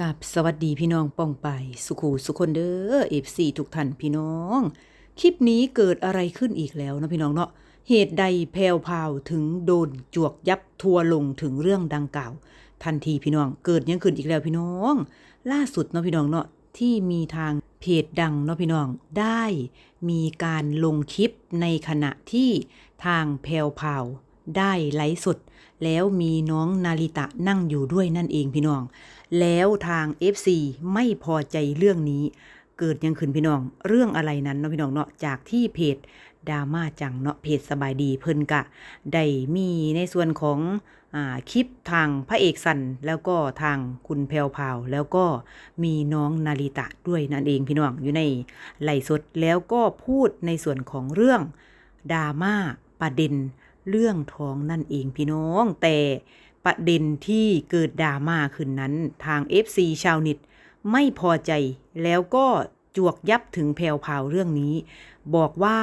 กับสวัสดีพี่น้องป้องไป สุขูสุคนเด้อเอฟซีทุกท่านพี่น้อง คลิปนี้เกิดอะไรขึ้นอีกแล้วนะพี่น้องเนาะเหตุใดแพรวพาวถึงโดนจวกยับทัวลงถึงเรื่องดังกล่าว ทันทีพี่น้องเกิดยังขึ้นอีกแล้วพี่น้อง ล่าสุดเนาะพี่น้องเนาะที่มีทางเพจดังเนาะพี่น้องได้มีการลงคลิปในขณะที่ทางแพรวพาวได้ไลฟ์สดแล้วมีน้องนาริตะนั่งอยู่ด้วยนั่นเองพี่น้อง แล้วทาง FC ไม่พอใจเรื่องนี้ เกิดยังขึ้นพี่น้อง เรื่องอะไรนั้นเนาะพี่น้องเนาะจากที่เพจดราม่าจังเนาะเพจสบายดีเพิ่นกะได้มีในส่วนของอคลิปทางพระเอกสันแล้วก็ทางคุณแพรวพาว แล้วก็มีน้องนาริตะด้วยนั่นเองพี่น้องอยู่ในไลฟ์สดแล้วก็พูดในส่วนของเรื่องดราม่าประเด็นเรื่องท้องนั่นเองพี่น้องแต่ ประเด็นที่เกิดดราม่าขึ้นนั้น ทาง FC ชาวเน็ตไม่พอใจแล้วก็จวกยับถึงแพวพราวเรื่องนี้ บอกว่า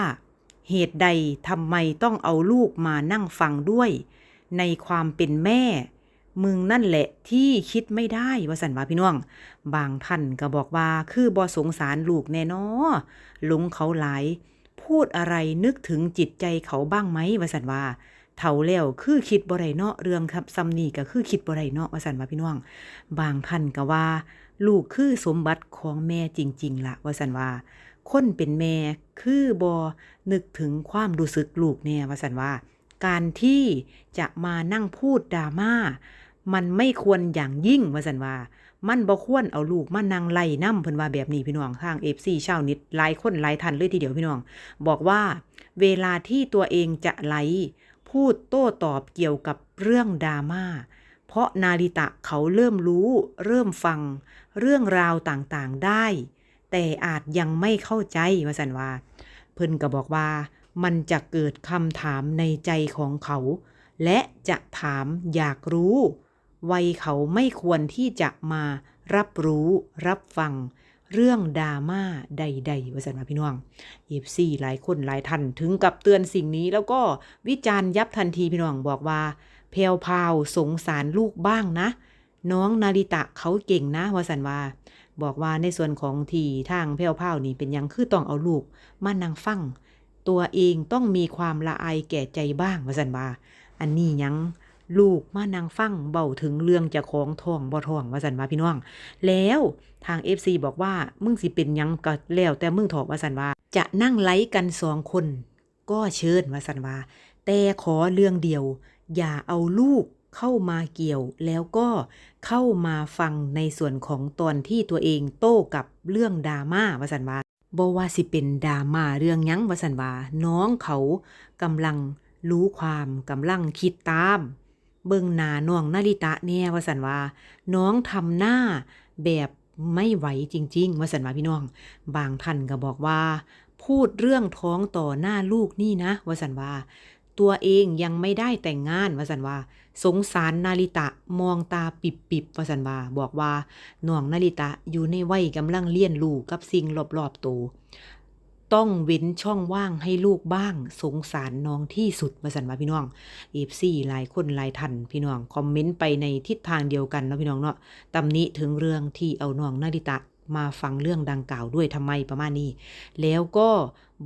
เหตุใดทำไมต้องเอาลูกมานั่งฟังด้วย ในความเป็นแม่ มึงนั่นแหละที่คิดไม่ได้ว่าสันว่าพี่น้อง บางท่านก็บอกว่าคือบอสงสารลูกแน่นอหลงเขาหลาย พูดอะไรนึกถึงจิตใจเขาบ้างไหมว่าสันว่า เท่าแล้วคือคิดบ่ได้เนาะเรื่องครับซัมนี่ก็คือคิดบ่ได้เนาะว่าสันว่าพี่น้อง บางท่านก็ว่า ลูกคือสมบัติของแม่จริง ๆละว่าสันว่า คนเป็นแม่คือบอนึกถึงความรู้สึกลูกแน่ว่าสันว่า การที่จะมานั่งพูดดราม่ามันไม่ควรอย่างยิ่งว่าสันว่า มันบ่ควรเอาลูกมานั่งไล่น้ำเพิ่นว่าแบบนี้พี่น้องทางเอฟซีชาวนิดหลายคนหลายท่านเลยทีเดียวพี่น้อง บอกว่า เวลาที่ตัวเองจะไล พูดโต้ตอบเกี่ยวกับเรื่องดราม่า เพราะนาริตะเขาเริ่มรู้ เริ่มฟัง เรื่องราวต่างๆได้ แต่อาจยังไม่เข้าใจว่าสันว่า เพิ่นก็บอกว่า มันจะเกิดคำถามในใจของเขา และจะถามอยากรู้ วัยเขาไม่ควรที่จะมารับรู้รับฟัง เรื่องดราม่าใดๆว่าสันว่าพี่น้องเอฟซีหลายคนหลายท่านถึงกับเตือนสิ่งนี้ แล้วก็วิจารณ์ยับทันทีพี่น้องบอกว่าแพรวพาวสงสารลูกบ้างนะ น้องนาริตะเขาเก่งนะว่าสันว่า บอกว่าในส่วนของทีทางแพรวพาวนี่เป็นยังคือต้องเอาลูกมานั่งฟัง ตัวเองต้องมีความละอายแก่ใจบ้างว่าสันว่า อันนี้ยัง ลูกมานั่งฟังเบาถึงเรื่องจะของท้องบ่ท้องว่าสันว่าพี่น้อง แล้วทาง FC บอกว่ามึงสิเป็นยังก็แล้วแต่มึงถอกว่าสันว่า จะนั่งไลฟ์กันสองคน ก็เชิญว่าสันว่า แต่ขอเรื่องเดียว อย่าเอาลูกเข้ามาเกี่ยวแล้วก็เข้ามาฟังในส่วนของตอนที่ตัวเองโต้กับเรื่องดราม่าว่าสันว่าบ่ว่าสิเป็นดราม่าเรื่องยังว่าสันว่าน้องเขากำลังรู้ความกำลังคิดตาม เบิ่งหน้าน้องนาริตะแน่ว่าสันว่า น้องทำหน้าแบบไม่ไหวจริง ๆ ว่าสันว่าพี่น้อง บางท่านก็บอกว่า พูดเรื่องท้องต่อหน้าลูกนี่นะ ว่าสันว่า ตัวเองยังไม่ได้แต่งงาน ว่าสันว่า สงสารนาริตะมองตาปิบปิบๆว่าสันว่า บอกว่าน้องนาริตะอยู่ในวัยกำลังเลี้ยนลูกกับสิ่งรอบๆตัว ต้องเว้นช่องว่างให้ลูกบ้าง สงสารน้องที่สุดว่าสันว่าพี่น้องเอฟซีหลายคนหลายท่านพี่น้อง คอมเมนต์ไปในทิศทางเดียวกันเนาะพี่น้องเนาะตำหนิถึงเรื่องที่เอาน้องนาริตะมาฟังเรื่องดังกล่าวด้วยทำไมประมาณนี้ แล้วก็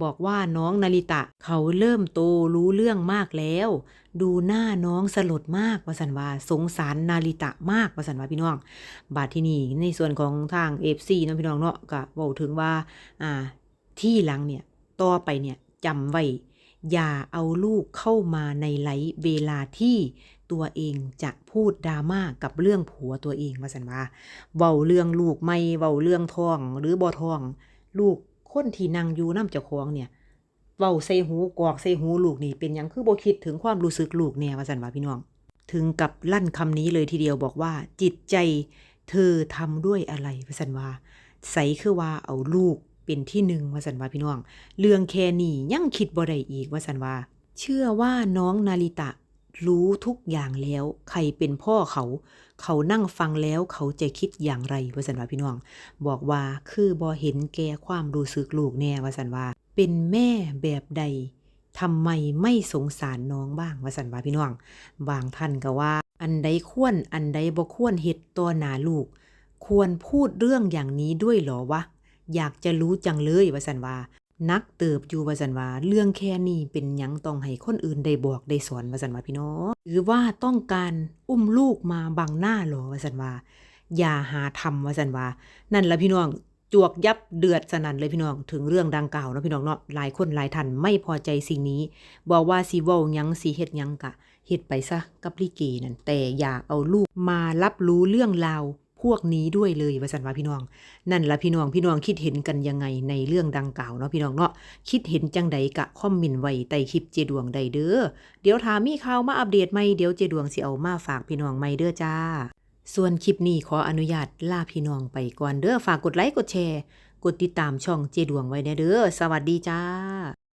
บอกว่าน้องนาริตะเขาเริ่มโตรู้เรื่องมากแล้ว ดูหน้าน้องสลดมากวาสันวาสงสารนาริตะมากวาสันวาพี่น้อง บาดที่นี่ในส่วนของทางเอฟซีนาะพี่น้องเนาะก็บอกถึงว่าอ่า ที่หลังเนี่ยต่อไปเนี่ยจำไว้ อย่าเอาลูกเข้ามาในไลฟ์เวลาที่ตัวเองจะพูดดราม่ากับเรื่องผัวตัวเองว่าสันว่าเว้าเรื่องลูกไม่เว้าเรื่องท้องหรือบ่ท้อง ลูกคนที่นั่งอยู่น้ำเจ้าของเนี่ยเว้าใส่หูกอกใส่หูลูกนี่เป็นยังคือบ่คิดถึงความรู้สึกลูกแน่ว่าสันว่าพี่น้อง ถึงกับลั่นคำนี้เลยทีเดียวบอกว่า จิตใจเธอทำด้วยอะไรว่าสันว่าใสคือว่าเอาลูก เป็นที่หนึ่งว่าสันว่าพี่น้อง เรื่องแค่นี้ยังคิดบ่ได้อีกว่าสันว่า เชื่อว่าน้องนาริตะรู้ทุกอย่างแล้ว ใครเป็นพ่อเขา เขานั่งฟังแล้วเขาจะคิดอย่างไรว่าสันว่าพี่น้อง บอกว่าคือบ่เห็นแก่ความรู้สึกลูกแน่ว่าสันว่าเป็นแม่แบบใดทำไมไม่สงสารน้องบ้างว่าสันว่าพี่น้อง บางท่านก็ว่า อันใดควรอันใดบ่ควรเฮ็ดต่อหนาลูก ควรพูดเรื่องอย่างนี้ด้วยหรอวะ อยากจะรู้จังเลยว่าสันว่า นักเติบอยู่ว่าสันว่า เรื่องแค่นี้เป็นยังต้องให้คนอื่นได้บอกได้สอนว่าสันว่าพี่น้องหรือว่าต้องการอุ้มลูกมาบังหน้าหรอว่าสันว่า อย่าหาทำว่าสันว่า นั่นละพี่น้องจวกยับเดือดสนั่นเลยพี่น้องถึงเรื่องดังกล่าวเนาะพี่น้องเนาะหลายคนหลายท่านไม่พอใจสิ่งนี้บอกว่าสิเว้ายังสิเฮ็ดยังกะเฮ็ดไปซะกับลิเกนั่นแต่อย่าเอาลูกมารับรู้เรื่องราว พวกนี้ด้วยเลยว่าสันว่าพี่น้อง นั่นละพี่น้องพี่น้องคิดเห็นกันยังไงในเรื่องดังกล่าวเนาะพี่น้องเนาะคิดเห็นจังใดกะคอมเมนต์ไว้ใต้คลิปเจดวงใดเด้อเดี๋ยวถามมีข่าวมาอัปเดตใหม่เดี๋ยวเจดวงสิเอามาฝากพี่น้องใหม่เด้อจ้า ส่วนคลิปนี้ขออนุญาตลาพี่น้องไปก่อนเด้อฝากกดไลค์กดแชร์ กดติดตามช่องเจดวงไว้แน่เด้อสวัสดีจ้า